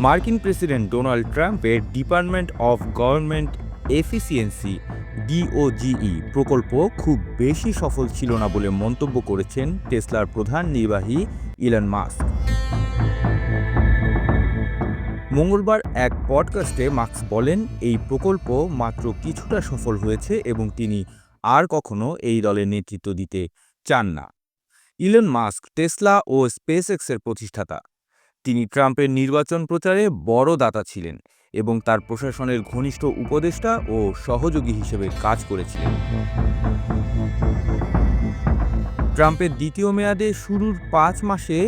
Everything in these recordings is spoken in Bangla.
মার্কিন প্রেসিডেন্ট ডোনাল্ড ট্রাম্পের Department of Government Efficiency, DOGE, প্রকল্প খুব বেশি সফল ছিল না বলে মন্তব্য করেছেন টেসলার প্রধান নির্বাহী ইলন মাস্ক। মঙ্গলবার এক পডকাস্টে মার্কস বলেন, এই প্রকল্প মাত্র কিছুটা সফল হয়েছে এবং তিনি আর কখনো এই দলের নেতৃত্ব দিতে চান না। ইলন মাস্ক, টেসলা ও স্পেস এক্সের প্রতিষ্ঠাতা। তিনি ট্রাম্পের নির্বাচন প্রচারে বড় দাতা ছিলেন এবং তার প্রশাসনের ঘনিষ্ঠ উপদেষ্টা ও সহযোগী হিসেবে কাজ করেছিলেন। ট্রাম্পের দ্বিতীয় মেয়াদে শুরুর পাঁচ মাসে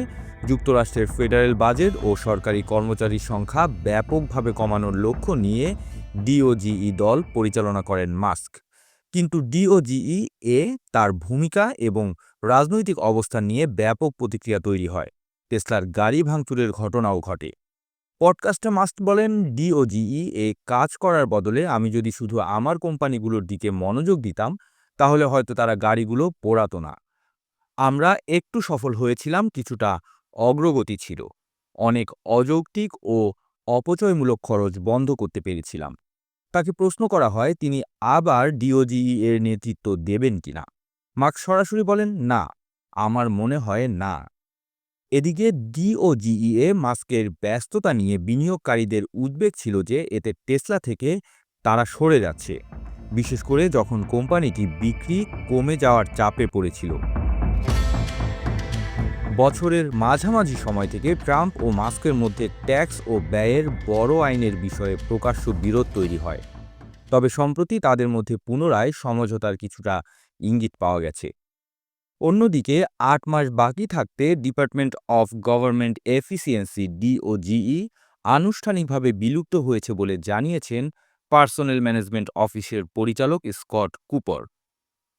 যুক্তরাষ্ট্রের ফেডারেল বাজেট ও সরকারি কর্মচারীর সংখ্যা ব্যাপকভাবে কমানোর লক্ষ্য নিয়ে ডিওজিই দল পরিচালনা করেন মাস্ক। কিন্তু ডিওজিই এ তার ভূমিকা এবং রাজনৈতিক অবস্থান নিয়ে ব্যাপক প্রতিক্রিয়া তৈরি হয়। টেসলার গাড়ি ভাঙচুরের ঘটনাও ঘটে। পডকাস্টে মাস্ট বলেন, ডিওজিই এ কাজ করার বদলে আমি যদি শুধু আমার কোম্পানিগুলোর দিকে মনোযোগ দিতাম, তাহলে হয়তো তারা গাড়িগুলো পোড়াত না। আমরা একটু সফল হয়েছিলাম, কিছুটা অগ্রগতি ছিল। অনেক অযৌক্তিক ও অপচয়মূলক খরচ বন্ধ করতে পেরেছিলাম। তাকে প্রশ্ন করা হয়, তিনি আবার ডিওজিই এর নেতৃত্ব দেবেন কিনা? মার্ক সরাসরি বলেন, না, আমার মনে হয় না। এদিকে ডিওজিইএ মাস্কের ব্যস্ততা নিয়ে বিনিয়োগকারীদের উদ্বেগ ছিল যে এতে টেসলা থেকে তারা সরে যাচ্ছে, বিশেষ করে যখন কোম্পানিটি বিক্রি কমে যাওয়ার চাপে পড়েছিল। বছরের মাঝামাঝি সময় থেকে ট্রাম্প ও মাস্কের মধ্যে ট্যাক্স ও ব্যয়ের বড় আইনের বিষয়ে প্রকাশ্য বিরোধ তৈরি হয়। তবে সম্প্রতি তাদের মধ্যে পুনরায় সমঝোতার কিছুটা ইঙ্গিত পাওয়া গেছে। অন্যদিকে আট মাস বাকি থাকতে Department of Government Efficiency DOGE আনুষ্ঠানিকভাবে বিলুপ্ত হয়েছে বলে জানিয়েছেন পার্সোনেল ম্যানেজমেন্ট অফিসের পরিচালক Scott Cooper.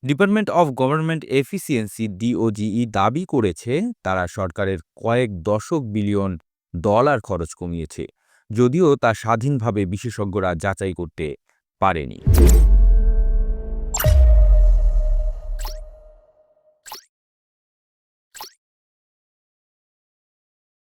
Department of Government Efficiency DOGE দাবি করেছে, তারা সরকারের কয়েক দশক বিলিয়ন ডলার খরচ কমিয়েছে, যদিও তা স্বাধীনভাবে বিশেষজ্ঞরা যাচাই করতে পারেনি।